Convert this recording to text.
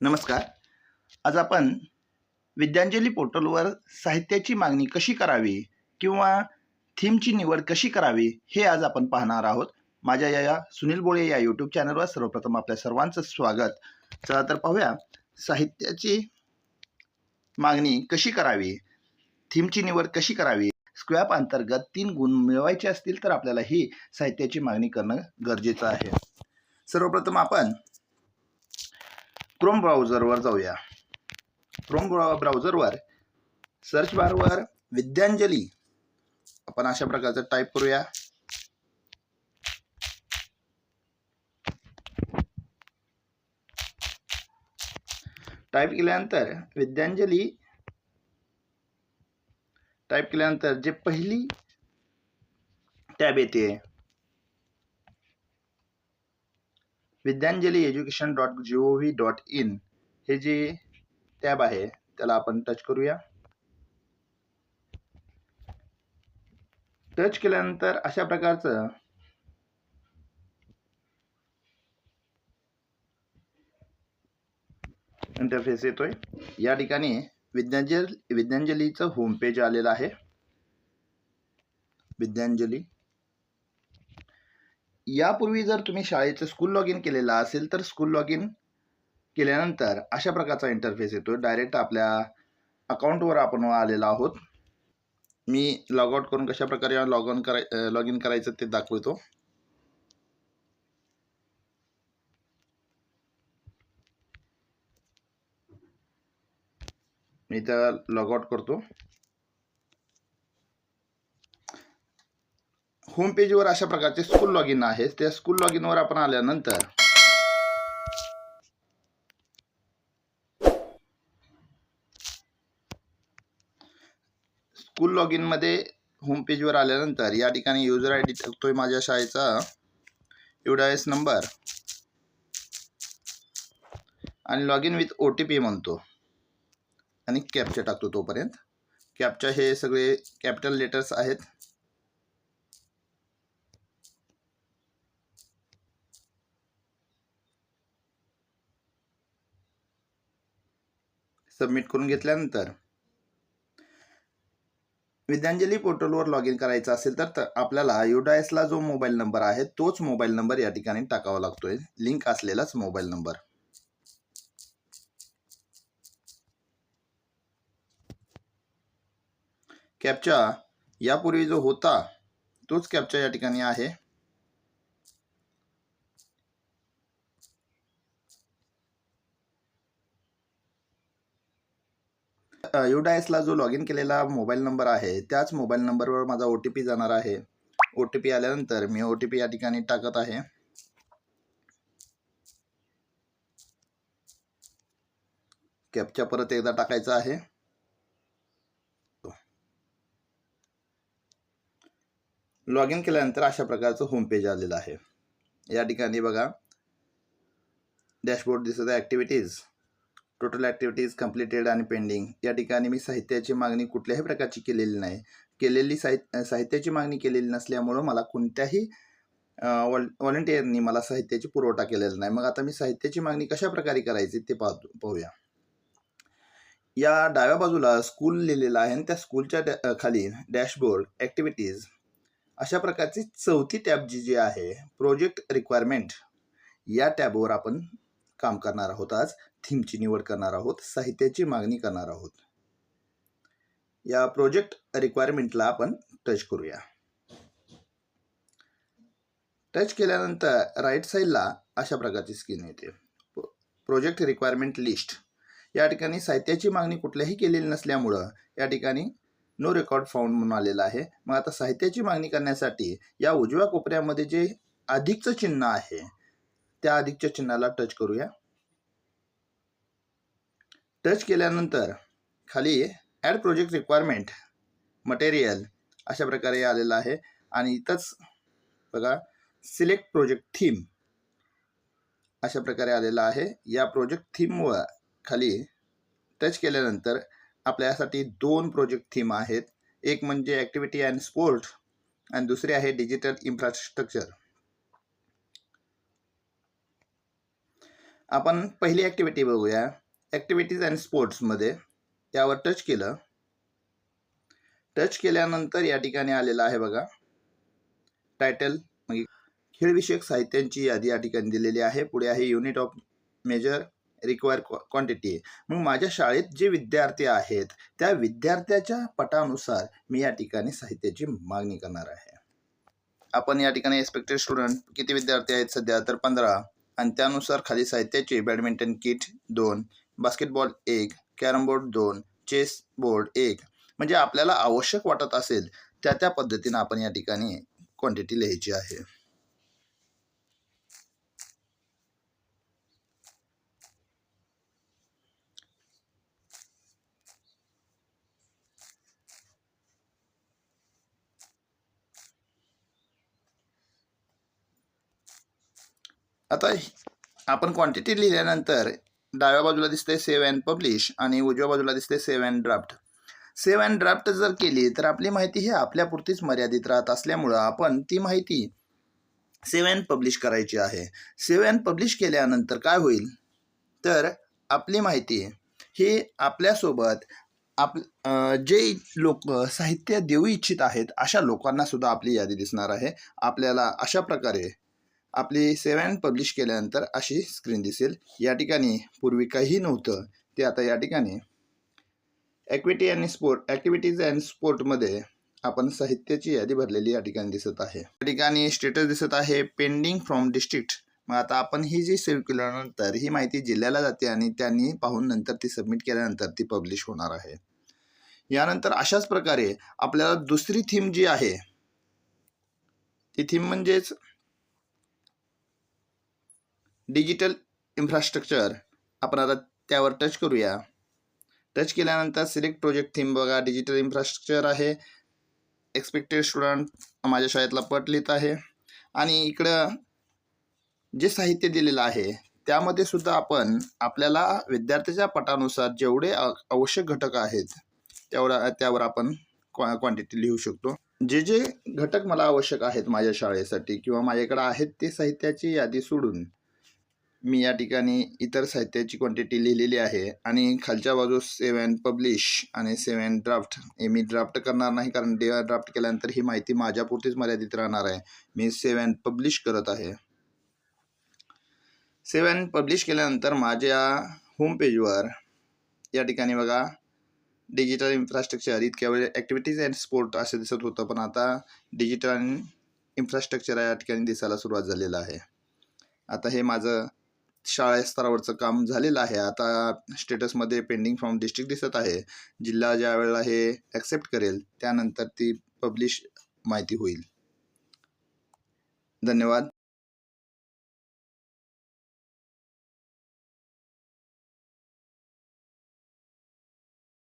नमस्कार. आज आपण विद्यांजली पोर्टलवर साहित्याची मागणी कशी करावी किंवा थीमची निवड कशी करावी हे आज आपण पाहणार आहोत. माझ्या या सुनील बोळे या यूट्यूब चॅनलवर सर्वप्रथम आपल्या सर्वांचं स्वागत. चला तर पाहूया साहित्याची मागणी कशी करावी थीमची निवड कशी करावी स्क्वॅप अंतर्गत तीन गुण मिळवायचे असतील तर आपल्याला ही साहित्याची मागणी करणं गरजेचं आहे. सर्वप्रथम आपण क्रोम ब्राउझरवर जाऊया. क्रोम ब्राउझरवर सर्च बारवर विद्यांजली. आपण अशा प्रकारचं टाईप करूया. टाईप केल्यानंतर विद्यांजली. टाईप केल्यानंतर जे पहिली टॅब येते Vidyanjali education dot G O V dot in हे जे टॅब आहे त्याला आपण टच करूया. टच केल्यानंतर अशा प्रकारचं इंटरफेस येतोय. या ठिकाणी विद्यांजल विद्यांजलीचं होम पेज आलेलं आहे. विद्यांजली. यापूर्वी जर तुम्ही शाळेचं स्कूल लॉग इन केलेलं असेल तर स्कूल लॉग इन केल्यानंतर अशा प्रकारचा इंटरफेस येतो डायरेक्ट आपल्या अकाउंटवर आपण आलेलो आहोत. मी लॉग आउट करून कशाप्रकारे लॉग ऑन कराय लॉग इन करायचं ते दाखवतो. मी तर लॉग आउट करतो. होम पेजवर अशा प्रकारचे स्कूल लॉग इन आहे त्या स्कूल लॉग इनवर आपण आल्यानंतर स्कूल लॉग इनमध्ये होम पेजवर आल्यानंतर या ठिकाणी युजर आय डी टाकतोय माझ्या शाळेचा. एवढा एस नंबर आणि log in with O T P म्हणतो. आणि कॅपच्या टाकतो तोपर्यंत. कॅपच्या हे सगळे कॅपिटल लेटर्स आहेत. सबमिट करून घेतल्यानंतर. विद्यांजली पोर्टलवर लॉग इन करायचं असेल तर आपल्याला युडायसला जो मोबाईल नंबर आहे तोच मोबाईल नंबर या ठिकाणी टाकावा लागतोय. लिंक असलेलाच मोबाईल नंबर. कॅपचा यापूर्वी जो होता तोच कॅपचा या ठिकाणी आहे. युडायसला जो लॉग इन केलेला मोबाईल नंबर आहे त्याच मोबाईल नंबरवर माझा ओ टी पी जाणार आहे. ओ टी पी आल्यानंतर मी ओ टी पी या ठिकाणी टाकत आहे. कॅपच्या परत एकदा टाकायचा आहे. लॉग इन केल्यानंतर अशा प्रकारचं होम पेज आलेलं आहे. या ठिकाणी बघा. डॅशबोर्ड दिसत आहे ॲक्टिव्हिटीज टोटल ॲक्टिव्हिटीज कम्प्लिटेड आणि पेंडिंग या ठिकाणी मी साहित्याची मागणी कुठल्याही प्रकारची केलेली नाही. केलेली साहित्य साहित्याची मागणी केलेली नसल्यामुळं मला कोणत्याही वॉल व्हॉलेंटिअरनी मला साहित्याची पुरवठा केलेला नाही. मग आता मी साहित्याची मागणी कशा प्रकारे करायची ते पाहतो पाहूया. या डाव्या बाजूला स्कूल लिहिलेलं आहे आणि त्या स्कूलच्या डॅ- खाली डॅशबोर्ड ॲक्टिव्हिटीज अशा प्रकारची चौथी टॅब जी जी आहे प्रोजेक्ट रिक्वायरमेंट या टॅबवर आपण काम करणार आहोत आज. थीमची निवड करणार आहोत साहित्याची मागणी करणार आहोत. या प्रोजेक्ट रिक्वायरमेंटला आपण टच करूया. टच केल्यानंतर राईट साईडला अशा प्रकारची स्क्रीन येते. प्रोजेक्ट रिक्वायरमेंट लिस्ट या ठिकाणी साहित्याची मागणी कुठल्याही केलेली नसल्यामुळं या ठिकाणी नो रेकॉर्ड फाउंड म्हणून आलेला आहे. मग आता साहित्याची मागणी करण्यासाठी या उजव्या कोपऱ्यामध्ये जे अधिकचं चिन्ह आहे त्या अधिकच्या चिन्हाला टच करूया. टच केल्यानंतर खाली ॲड प्रोजेक्ट रिक्वायरमेंट मटेरियल अशा प्रकारे आलेलं आहे. आणि इथंच बघा सिलेक्ट प्रोजेक्ट थीम अशा प्रकारे आलेलं आहे. या प्रोजेक्ट थीमवर खाली टच केल्यानंतर आपल्यासाठी दोन प्रोजेक्ट थीम आहेत. एक म्हणजे ॲक्टिव्हिटी अँड स्पोर्ट आणि दुसरे आहे डिजिटल इन्फ्रास्ट्रक्चर आपण पहिली ॲक्टिव्हिटी बघूया. ॲक्टिव्हिटीज अँड स्पोर्ट्समध्ये यावर टच केलं. टच केल्यानंतर या ठिकाणी आलेलं आहे बघा. टायटल मग म्हणजे खेळविषयक साहित्यांची यादी या ठिकाणी दिलेली आहे. पुढे आहे unit of measure require quantity मग माझ्या शाळेत जे विद्यार्थी आहेत त्या विद्यार्थ्याच्या पटानुसार मी या ठिकाणी साहित्याची मागणी करणार आहे. आपण या ठिकाणी एक्सपेक्टेड स्टुडंट किती विद्यार्थी आहेत सध्या? तर पंधरा. आणि त्यानुसार खाली साहित्याची बॅडमिंटन किट दोन. बास्केटबॉल एक कॅरम बोर्ड दोन चेस बोर्ड एक. म्हणजे आपल्याला आवश्यक वाटत असेल त्या त्या पद्धतीनं आपण या ठिकाणी क्वांटिटी लिहायची आहे. आता आपण क्वांटिटी लिहिल्यानंतर डाव्या बाजूला दिसते सेव्ह अँड पब्लिश आणि उजव्या बाजूला दिसते save and draft save and draft जर केली तर आपली माहिती ही आपल्यापुरतीच मर्यादित राहत असल्यामुळं आपण ती माहिती सेव्ह अँड पब्लिश करायची आहे. सेव्ह अँड पब्लिश केल्यानंतर काय होईल? तर आपली माहिती ही आपल्यासोबत आप जे लोक साहित्य देऊ इच्छित आहेत अशा लोकांना सुद्धा आपली यादी दिसणार आहे. आपल्याला अशा प्रकारे आपली सेवन अँड पब्लिश केल्यानंतर अशी स्क्रीन दिसेल. या ठिकाणी पूर्वी काही नव्हतं ते आता या ठिकाणी. ॲक्टिव्हिटी आणि स्पोर्ट ॲक्टिव्हिटीज अँड स्पोर्टमध्ये आपण साहित्याची यादी भरलेली या ठिकाणी दिसत आहे. या ठिकाणी स्टेटस दिसत आहे पेंडिंग फ्रॉम डिस्ट्रिक्ट मग आता आपण ही जी सेव्ह केल्यानंतर ही माहिती जिल्ह्याला जाते आणि त्यांनी पाहून नंतर ती सबमिट केल्यानंतर ती पब्लिश होणार आहे. यानंतर अशाच प्रकारे आपल्याला दुसरी थीम जी आहे ती थीम म्हणजेच डिजिटल इन्फ्रास्ट्रक्चर. आपण आता त्यावर टच करूया. टच केल्यानंतर सिलेक्ट प्रोजेक्ट थीम बघा. डिजिटल इन्फ्रास्ट्रक्चर आहे. एक्सपेक्टेड स्टुडंट माझ्या शाळेतला पट लिहित आहे. आणि इकडं जे साहित्य दिलेलं आहे त्यामध्ये सुद्धा आपण आपल्याला विद्यार्थ्याच्या पटानुसार जेवढे आवश्यक घटक आहेत तेवढा त्यावर आपण क्वा क्वांटिटी लिहू शकतो. जे जे घटक मला आवश्यक आहेत माझ्या शाळेसाठी किंवा माझ्याकडे आहेत ते साहित्याची यादी सोडून मी या ठिकाणी इतर साहित्याची क्वांटिटी लिहिलेली आहे आणि खालच्या बाजूस सेव्ह अँड पब्लिश आणि सेव्ह अँड ड्राफ्ट हे मी ड्राफ्ट करणार नाही कारण डे ड्राफ्ट केल्यानंतर ही माहिती माझ्यापुरतीच मर्यादित राहणार आहे. मी सेव्ह अँड पब्लिश करत आहे. सेव्ह अँड पब्लिश केल्यानंतर माझ्या होमपेजवर या ठिकाणी बघा डिजिटल इन्फ्रास्ट्रक्चर इतक्या वेळ ॲक्टिव्हिटीज अँड स्पोर्ट असं दिसत होतं पण आता डिजिटल इन्फ्रास्ट्रक्चर या ठिकाणी दिसायला सुरुवात झालेलं आहे. आता हे माझं शाळा स्तरावरचं काम झालेलं आहे. आता स्टेटसमध्ये पेंडिंग फ्रॉम डिस्ट्रिक्ट दिसत आहे. जिल्हा ज्या वेळेला हे ॲक्सेप्ट करेल त्यानंतर ती पब्लिश माहिती होईल. धन्यवाद.